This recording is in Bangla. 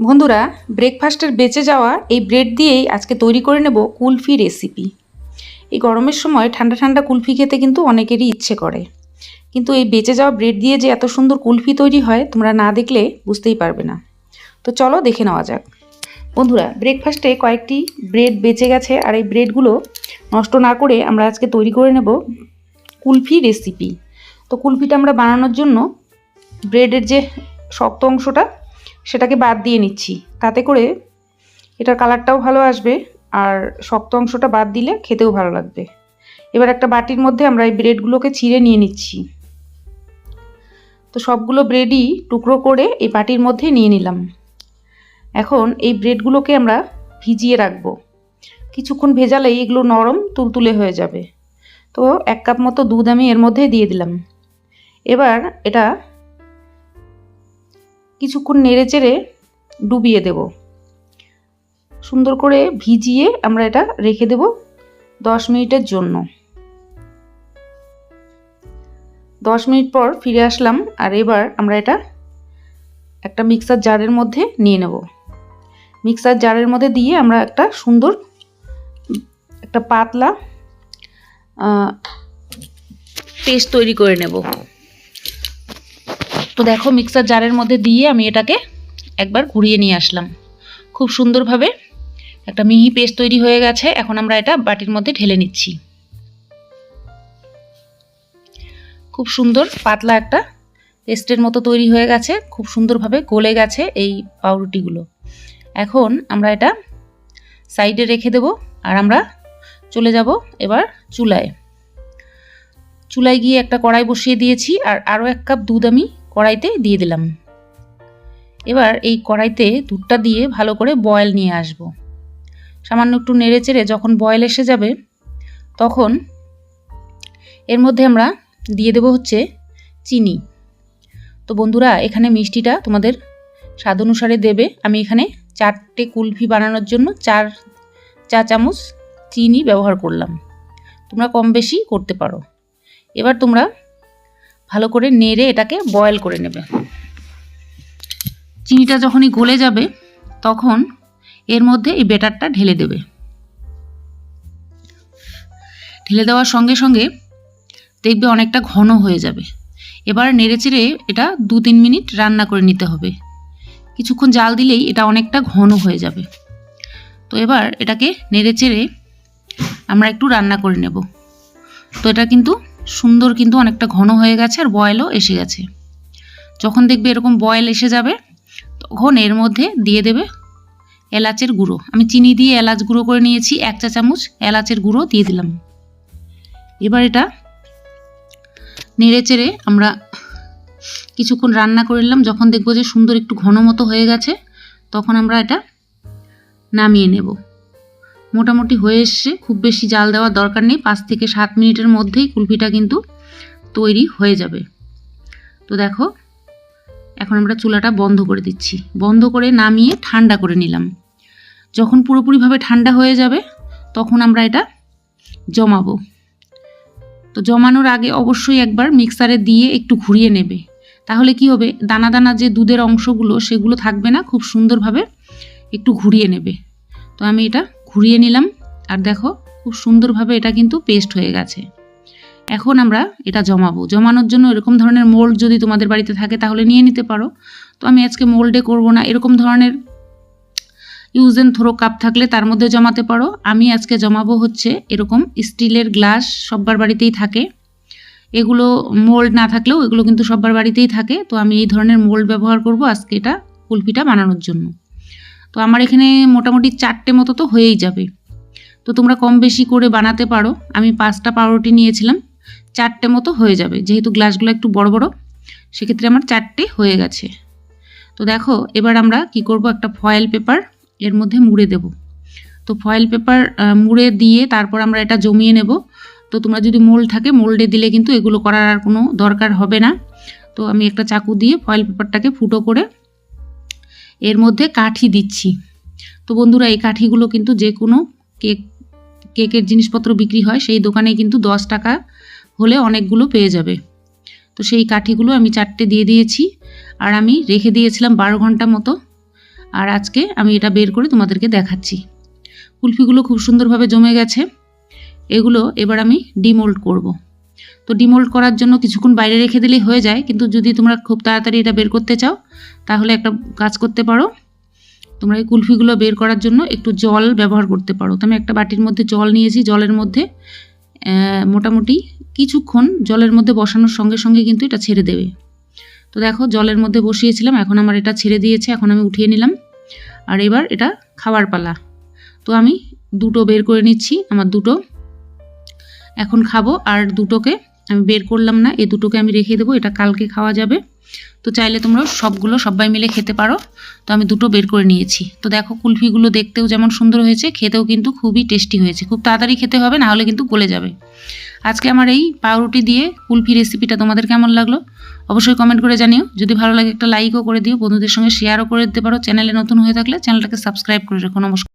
বন্ধুরা ব্রেকফাস্টের বেঁচে যাওয়া এই ব্রেড দিয়েই আজকে তৈরি করে নেব কুলফি রেসিপি এই গরমের সময় ঠান্ডা ঠান্ডা কুলফি খেতে কিন্তু অনেকেরই ইচ্ছে করে। কিন্তু এই বেঁচে যাওয়া ব্রেড দিয়ে যে এত সুন্দর কুলফি তৈরি হয়, তোমরা না দেখলে বুঝতেই পারবে না। তো চলো দেখে নেওয়া যাক। বন্ধুরা ব্রেকফাস্টে কয়েকটি ব্রেড বেঁচে গেছে আর এই ব্রেডগুলো নষ্ট না করে আমরা আজকে তৈরি করে নেব কুলফি রেসিপি তো কুলফিটা আমরা বানানোর জন্য ব্রেডের যে শক্ত অংশটা সেটাকে বাদ দিয়ে নিচ্ছি। তাতে করে এটার কালারটাও ভালো আসবে আর শক্ত অংশটা বাদ দিলে খেতেও ভালো লাগবে। এবার একটা বাটির মধ্যে আমরা এই ব্রেডগুলোকে ছিঁড়ে নিয়ে নিচ্ছি। তো সবগুলো ব্রেডই টুকরো করে এই বাটির মধ্যে নিয়ে নিলাম। এখন এই ব্রেডগুলোকে আমরা ভিজিয়ে রাখব। কিছুক্ষণ ভেজালেই এগুলো নরম তুলতুলে হয়ে যাবে। তো এক কাপ মতো দুধ আমি এর মধ্যে দিয়ে দিলাম। এবার এটা কিছুক্ষণ নেড়ে চেড়ে ডুবিয়ে দেব। সুন্দর করে ভিজিয়ে আমরা এটা রেখে দেব দশ মিনিটের জন্য। দশ মিনিট পর ফিরে আসলাম আর এবার আমরা এটা একটা মিক্সার জারের মধ্যে নিয়ে নেব। মিক্সার জারের মধ্যে দিয়ে আমরা একটা সুন্দর একটা পাতলা পেস্ট তৈরি করে নেব। তো দেখো মিক্সার জারের মধ্যে দিয়ে আমি এটাকে একবার ঘুরিয়ে নিয়ে আসলাম। খুব সুন্দরভাবে একটা মিহি পেস্ট তৈরি হয়ে গেছে, এখন আমরা এটা বাটির মধ্যে ঢেলে নিচ্ছি। খুব সুন্দর পাতলা একটা পেস্টের মতো তৈরি হয়ে গেছে, খুব সুন্দরভাবে গলে গেছে এই পাউরুটিগুলো। এখন আমরা এটা সাইডে রেখে দেব আর আমরা চলে যাব এবার চুলায়। চুলায় গিয়ে একটা কড়াই বসিয়ে দিয়েছি আর আরও এক কাপ দুধ আমি কড়াইতে দিয়ে দিলাম। এবার এই কড়াইতে দুধটা দিয়ে ভালো করে বয়েল নিয়ে আসব। সামান্য একটু নেড়ে চেড়ে যখন বয়েল এসে যাবে, তখন এর মধ্যে আমরা দিয়ে দেব হচ্ছে চিনি। তো বন্ধুরা, এখানে মিষ্টিটা তোমাদের স্বাদ অনুসারে দেবে। আমি এখানে চারটে কুলফি বানানোর জন্য চার, চা চামচ চিনি ব্যবহার করলাম। তোমরা কম বেশি করতে পারো। এবার তোমরা ভালো করে নেড়ে এটাকে বয়েল করে নেবে। চিনিটা যখনই গলে যাবে, তখন এর মধ্যে এই বেটারটা ঢেলে দেবে। ঢেলে দেওয়ার সঙ্গে সঙ্গে দেখবে অনেকটা ঘন হয়ে যাবে। এবার নেড়েচেড়ে এটা দু তিন মিনিট রান্না করে নিতে হবে। কিছুক্ষণ জাল দিলেই এটা অনেকটা ঘন হয়ে যাবে। তো এবার এটাকে নেড়েচেড়ে আমরা একটু রান্না করে নেব। তো এটা কিন্তু সুন্দর কিন্তু অনেকটা ঘন হয়ে গেছে আর বয়েলও এসে গেছে। যখন দেখবে এরকম বয়েল এসে যাবে, তখন এর মধ্যে দিয়ে দেবে এলাচের গুঁড়ো। আমি চিনি দিয়ে এলাচ গুঁড়ো করে নিয়েছি, এক চা চামচ এলাচের গুঁড়ো দিয়ে দিলাম। এবার এটা নেড়ে চেড়ে আমরা কিছুক্ষণ রান্না করে নিলাম। যখন দেখব যে সুন্দর একটু ঘন মতো হয়ে গেছে, তখন আমরা এটা নামিয়ে নেব। মোটামুটি হয়ে এসছে। খুব বেশি জাল দেওয়ার দরকার নেই। পাঁচ থেকে সাত মিনিটের মধ্যেই কুলফিটা কিন্তু তৈরি হয়ে যাবে। তো দেখো, এখন আমরা চুলাটা বন্ধ করে দিচ্ছি। বন্ধ করে নামিয়ে ঠান্ডা করে নিলাম। যখন পুরোপুরিভাবে ঠান্ডা হয়ে যাবে, তখন আমরা এটা জমাবো। তো জমানোর আগে অবশ্যই একবার মিক্সারে দিয়ে একটু ঘুরিয়ে নেবে। তাহলে কি হবে? দানা দানা যে দুধের অংশগুলো, সেগুলো থাকবে না। খুব সুন্দরভাবে একটু ঘুরিয়ে নেবে। তো আমি এটা ঘুরিয়ে নিলাম। আর দেখো, খুব সুন্দরভাবে এটা কিন্তু পেস্ট হয়ে গেছে। এখন আমরা এটা জমাবো। জমানোর জন্য এরকম ধরনের মোল্ড যদি তোমাদের বাড়িতে থাকে তাহলে নিয়ে নিতে পারো। তো আমি আজকে মোল্ডে করব না। এরকম ধরনের ইউজ অ্যান্ড থ্রো কাপ থাকলে তার মধ্যে জমাতে পারো। আমি আজকে জমাবো হচ্ছে এরকম স্টিলের গ্লাস সব্বার বাড়িতেই থাকে। এগুলো মোল্ড না থাকলেও এগুলো কিন্তু সব্বার বাড়িতেই থাকে। তো আমি এই ধরনের মোল্ড ব্যবহার করব আজকে এটা কুলফিটা বানানোর জন্য। তো আমার এখানে মোটামুটি চারটে মতো তো হয়েই যাবে। তো তোমরা কম বেশি করে বানাতে পারো। আমি পাঁচটা পাউরুটি নিয়েছিলাম, চারটে মতো হয়ে যাবে। যেহেতু গ্লাসগুলো একটু বড় বড়, সেক্ষেত্রে আমার চারটে হয়ে গেছে। তো দেখো, এবার আমরা কি করব? একটা ফয়েল পেপার এর মধ্যে মুড়ে দেব। তো ফয়েল পেপার মুড়ে দিয়ে তারপর আমরা এটা জমিয়ে নেব। তো তোমরা যদি মোল্ড থাকে মোল্ডে দিলে কিন্তু এগুলো করার আর কোনো দরকার হবে না। তো আমি একটা চাকু দিয়ে ফয়েল পেপারটাকে ফুটো করে এর মধ্যে কাঠি দিচ্ছি। তো বন্ধুরা, এই কাঠিগুলো কিন্তু যে কোনো কেক, কেকের জিনিসপত্র বিক্রি হয়, সেই দোকানে কিন্তু দশ টাকা হলে অনেকগুলো পেয়ে যাবে। তো সেই কাঠিগুলো আমি চারটে দিয়ে দিয়েছি, আর আমি রেখে দিয়েছিলাম বারো ঘণ্টা মতো। আর আজকে আমি এটা বের করে তোমাদেরকে দেখাচ্ছি। কুলফিগুলো খুব সুন্দরভাবে জমে গেছে। এগুলো এবার আমি ডিমোল্ড করব। তো ডিমোল্ড করার জন্য কিছুক্ষণ বাইরে রেখে দিলেই হয়ে যায়। কিন্তু যদি তোমরা খুব তাড়াতাড়ি এটা বের করতে চাও, তাহলে একটা কাজ করতে পারো। তোমরা এই কুলফিগুলো বের করার জন্য একটু জল ব্যবহার করতে পারো। তো আমি একটা বাটির মধ্যে জল নিয়েছি জলের মধ্যে। মোটামুটি কিছুক্ষণ জলের মধ্যে বসানোর সঙ্গে সঙ্গে কিন্তু এটা ছেড়ে দেবে। তো দেখো জলের মধ্যে বসিয়েছিলাম, এখন আমার এটা ছেড়ে দিয়েছে, এখন আমি উঠিয়ে নিলাম। আর এবার এটা খাবার পালা। তো আমি দুটো বের করে নিচ্ছি, আমার দুটো। এখন খাব, আর দুটোকে আমি বের করলাম না, এই দুটোকে আমি রেখে দেবো, এটা কালকে খাওয়া যাবে। তো চাইলে তোমরা সবগুলো সবাই মিলে খেতে পারো। তো আমি দুটো বের করে নিয়েছি। তো দেখো কুলফিগুলো দেখতেও যেমন সুন্দর হয়েছে, খেতেও কিন্তু খুবই টেস্টি হয়েছে। খুব তাড়াতাড়ি খেতে হবে, না হলে কিন্তু গলে যাবে। আজকে আমার এই পাউরুটি দিয়ে কুলফি রেসিপিটা তোমাদের কেমন লাগল? অবশ্যই কমেন্ট করে জানিও। যদি ভালো লাগে একটা লাইকও করে দিও, বন্ধুদের সঙ্গে শেয়ারও করে দিতে পারো। চ্যানেলে নতুন হয়ে থাকলে চ্যানেলটাকে সাবস্ক্রাইব করে রাখো। নমস্কার।